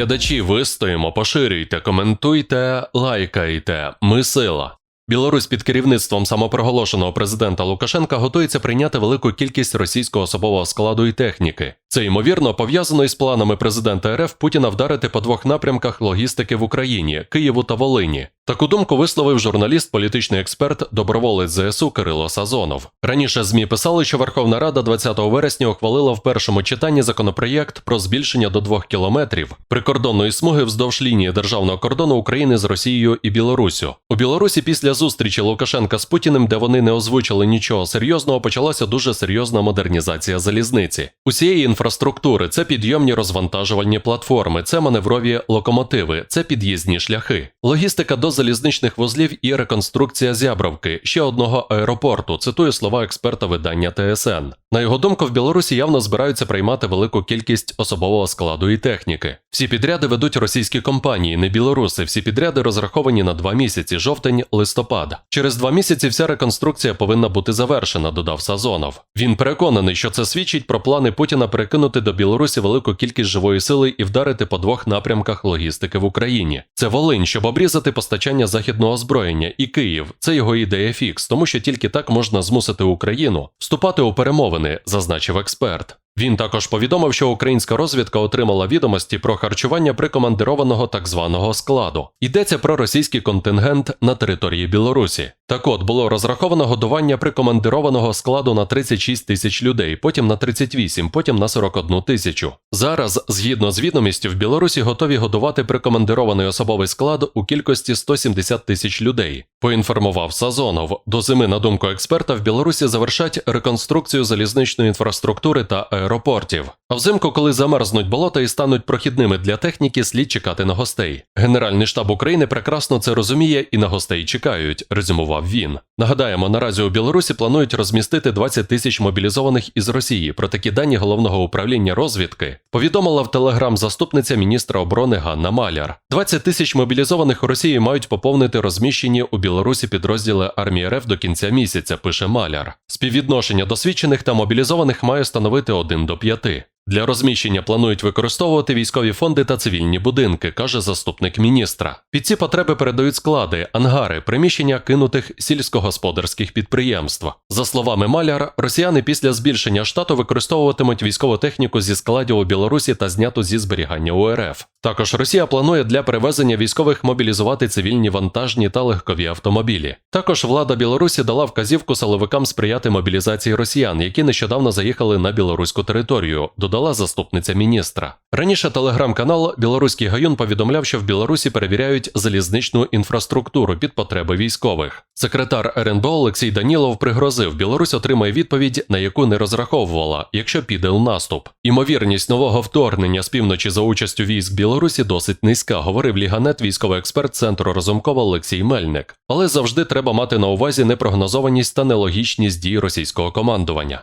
Глядачі, вистоїмо, поширюйте, коментуйте, лайкайте. Ми сила. Білорусь під керівництвом самопроголошеного президента Лукашенка готується прийняти велику кількість російського особового складу і техніки. Це ймовірно пов'язано із планами президента РФ Путіна вдарити по двох напрямках логістики в Україні Києву та Волині. Таку думку висловив журналіст, політичний експерт, доброволець ЗСУ Кирило Сазонов. Раніше ЗМІ писали, що Верховна Рада 20 вересня ухвалила в першому читанні законопроєкт про збільшення до двох кілометрів прикордонної смуги вздовж лінії державного кордону України з Росією і Білоруссю. У Білорусі після зустрічі Лукашенка з Путіним, де вони не озвучили нічого серйозного, почалася дуже серйозна модернізація залізниці. Усієї інфраструктури це підйомні розвантажувальні платформи, це маневрові локомотиви, це під'їзні шляхи, логістика до залізничних вузлів і реконструкція зябровки ще одного аеропорту. Цитую слова експерта видання ТСН. На його думку, в Білорусі явно збираються приймати велику кількість особового складу і техніки. Всі підряди ведуть російські компанії, не білоруси. Всі підряди розраховані на два місяці жовтень, листопад. Через два місяці вся реконструкція повинна бути завершена, додав Сазонов. Він переконаний, що це свідчить про плани Путіна перекинути до Білорусі велику кількість живої сили і вдарити по двох напрямках логістики в Україні. Це Волинь, щоб обрізати постачання західного озброєння, і Київ. Це його ідея фікс, тому що тільки так можна змусити Україну вступати у перемовини, зазначив експерт. Він також повідомив, що українська розвідка отримала відомості про харчування прикомандированого так званого складу. Йдеться про російський контингент на території Білорусі. Так от було розраховано годування прикомандированого складу на 36 тисяч людей, потім на 38, потім на 41 тисячу. Зараз, згідно з відомістю, в Білорусі готові годувати прикомандирований особовий склад у кількості 170 тисяч людей. Поінформував Сазонов. До зими, на думку експерта, в Білорусі завершать реконструкцію залізничної інфраструктури та аеропортів. Взимку, коли замерзнуть болота і стануть прохідними для техніки, слід чекати на гостей. Генеральний штаб України прекрасно це розуміє і на гостей чекають, резюмував він. Нагадаємо, наразі у Білорусі планують розмістити 20 тисяч мобілізованих із Росії. Про такі дані головного управління розвідки повідомила в телеграм заступниця міністра оборони Ганна Маляр. 20 тисяч мобілізованих у Росії мають поповнити розміщені у Білорусі підрозділи армії РФ до кінця місяця. Пише Маляр. Співвідношення досвідчених та мобілізованих має становити 1 до 5. Для розміщення планують використовувати військові фонди та цивільні будинки, каже заступник міністра. Під ці потреби передають склади, ангари, приміщення кинутих сільськогосподарських підприємств. За словами Маляр, росіяни після збільшення штату використовуватимуть військову техніку зі складів у Білорусі та зняту зі зберігання у РФ. Також Росія планує для перевезення військових мобілізувати цивільні вантажні та легкові автомобілі. Також влада Білорусі дала вказівку силовикам сприяти мобілізації росіян, які нещодавно заїхали на білоруську територію. Додала заступниця міністра. Раніше телеграм-канал Білоруський Гаюн повідомляв, що в Білорусі перевіряють залізничну інфраструктуру під потреби військових. Секретар РНБО Олексій Данілов пригрозив, Білорусь отримає відповідь, на яку не розраховувала, якщо піде у наступ. Імовірність нового вторгнення з півночі за участю військ Білорусі досить низька, говорив Ліганет, військовий експерт центру Разумкова Олексій Мельник. Але завжди треба мати на увазі непрогнозованість та нелогічність дій російського командування.